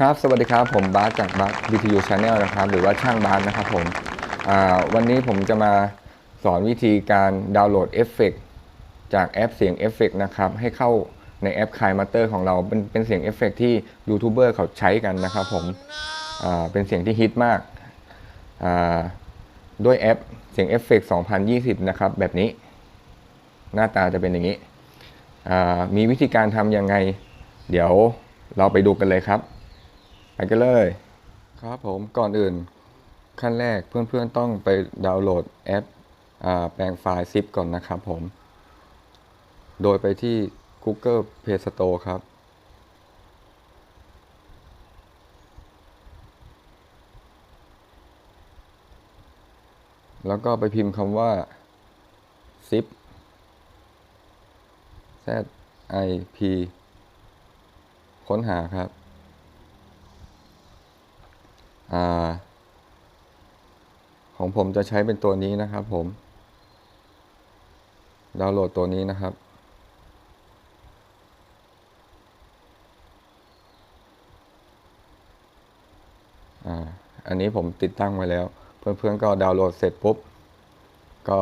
ครับ สวัสดีครับ ผมบาสจากบาส BTU Channel นะครับ หรือว่าช่างบาสนะครับผมวันนี้ผมจะมาสอนวิธีการดาวน์โหลดเอฟเฟกต์จากแอปเสียงเอฟเฟกต์นะครับ ให้เข้าในแอป k ายมาเตอร์ของเราเป็นเป็นเสียงเอฟเฟกต์ที่ยูทูบเบอร์เขาใช้กันนะครับผมเป็นเสียงที่ฮิตมากาด้วยแอปเสียงเอฟเฟกต์2020 นะครับ แบบนี้ หน้าตาจะเป็นอย่างนี้ มีวิธีการทำยังไง เดี๋ยวเราไปดูกันเลยครับ ไปกันเลย ครับผมก่อนอื่น ขั้นแรกเพื่อนๆต้องไปดาวน์โหลดแอปอแปลงไฟล์ zip ก่อนนะครับผม โดยไปที่ Google Play Store ครับ แล้วก็ไปพิมพ์คำว่า zip z i p ค้นหาครับ อของผมจะใช้เป็นตัวนี้นะครับผม ดาวน์โหลดตัวนี้นะครับ อันนี้ผมติดตั้งไว้แล้ว เพื่อนๆก็ดาวน์โหลดเสร็จปุ๊บ ก็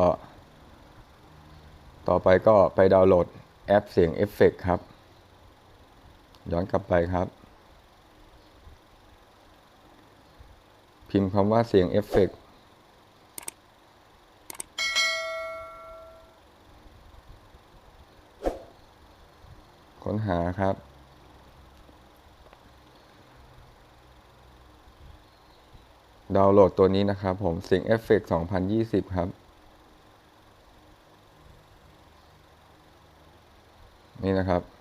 ต่อไปก็ไปดาวน์โหลดแอปเสียงเอฟเฟกครับ ย้อนกลับไปครับ พิมพ์คำว่าเสียงเอฟเฟกต์ค้นหาครับ ดาวน์โหลดตัวนี้นะครับผมเสียงเอฟเฟกต์2020 ครับ นี่นะครับ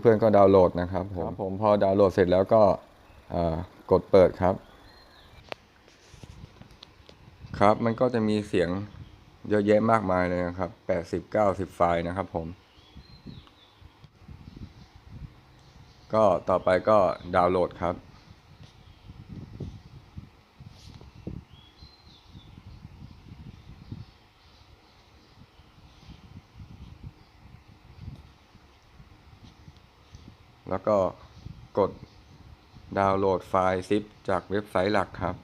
เพื่อนๆก็ดาวน์โหลดนะครับผมผมพอดาวน์โหลดเสร็จแล้วก็อ่ากดเปิดครับ ครับมันก็จะมีเสียงเยอะแยะมากมายเลยนะครับ 80 90 ไฟล์นะครับผม ก็ต่อไปก็ดาวน์โหลดครับ แล้วก็กดดาวน์โหลดไฟล์ zip จากเว็บไซต์หลักครับ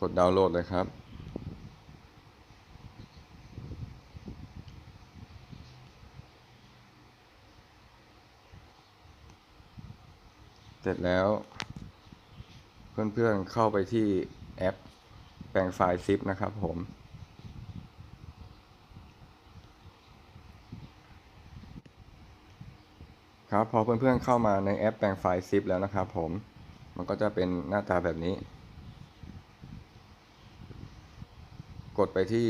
กดดาวน์โหลดเลยครับ เสร็จแล้ว เพื่อนๆเข้าไปที่แอปแปลงไฟล์ zip นะครับผม ครับพอเพื่อนๆเข้ามาในแอปแปลงไฟล์ zip แล้วนะครับผม มันก็จะเป็นหน้าตาแบบนี้ กดไปที่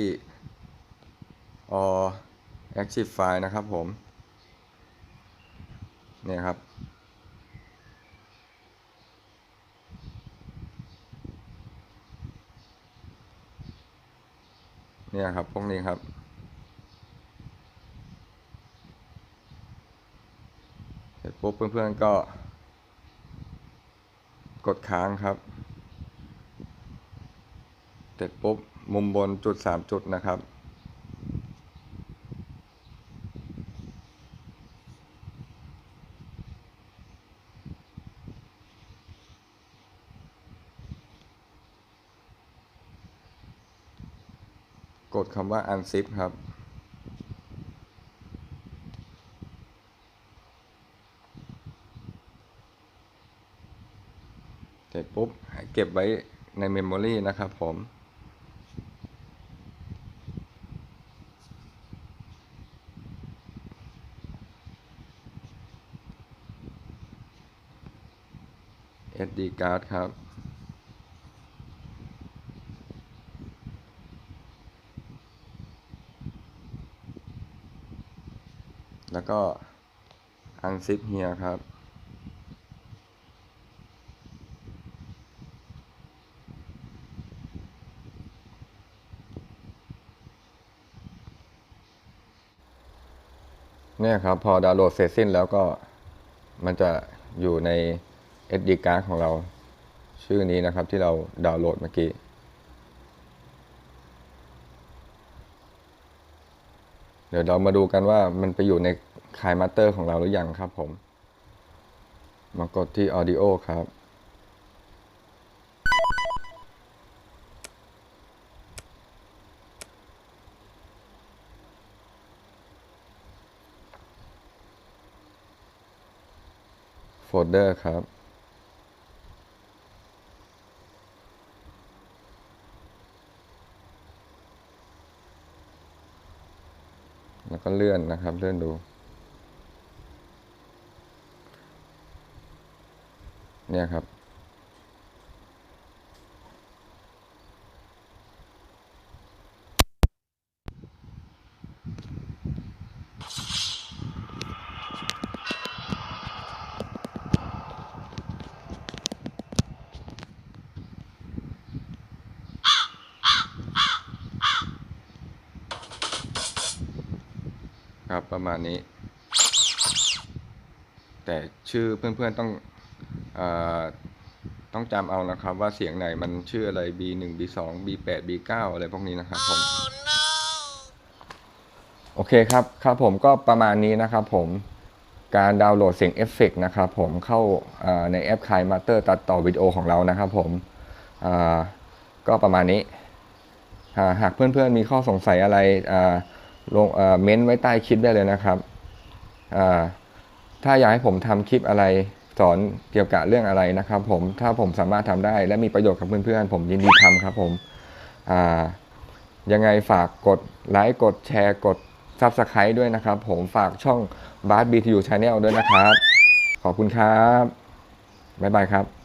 all active file นะครับผม เนี่ยครับ เนี่ยครับ พวกนี้ครับ เสร็จปุ๊บเพื่อนๆก็ กดค้างครับ เสร็จปุ๊บมุมบนจุดสามจุดนะครับ กดคำว่า unzip ครับ เสร็จปุ๊บ เก็บไว้ในเมมโมรีนะครับผม SD card ครับ แล้วก็อันซิปเฮียครับ เนี่ยครับ พอดาวน์โหลดเสร็จสิ้นแล้วก็มันจะอยู่ใน SD card ของเราชื่อนี้นะครับที่เราดาวน์โหลดเมื่อกี้ ดี๋ยวเรามาดูกันว่ามันไปอยู่ในคายมาสเตอร์ของเราหรือยังครับผม มากดที่ Audio ครับ โฟลเดอร์ครับ แล้วก็ เลื่อนนะครับ เลื่อนดู เนี่ยครับ ครับ ประมาณนี้ แต่ชื่อเพื่อนๆต้องเออต้องจำเอานะครับว่าเสียงไหนมันชื่ออะไร B1 B2 B8 B9 อะไรพวกนี้นะครับผมโอเคครับครับผมก็ประมาณนี้นะครับผมการดาวน์โหลดเสียงเอฟเฟกต์นะครับผมเข้าเอ่อในแอปคายมาสเตอร์ตัดต่อวิดีโอของเรานะครับผมอ่าก็ประมาณนี้อ่าหากเพื่อนๆมีข้อสงสัยอะไรอ่า ลงเม้นต์ไว้ใต้คลิปได้เลยนะครับ ถ้าอยากให้ผมทำคลิปอะไรสอนเกี่ยวกับเรื่องอะไรนะครับ ผมถ้าผมสามารถทำได้ และมีประโยชน์กับเพื่อนๆผมยินดีทำครับผมยังไงฝากกดไลค์กดแชร์กด Subscribe ด้วยนะครับ ผมฝากช่อง b a r BTU Channel ด้วยนะครับ ขอบคุณครับ บ๊ายบายครับ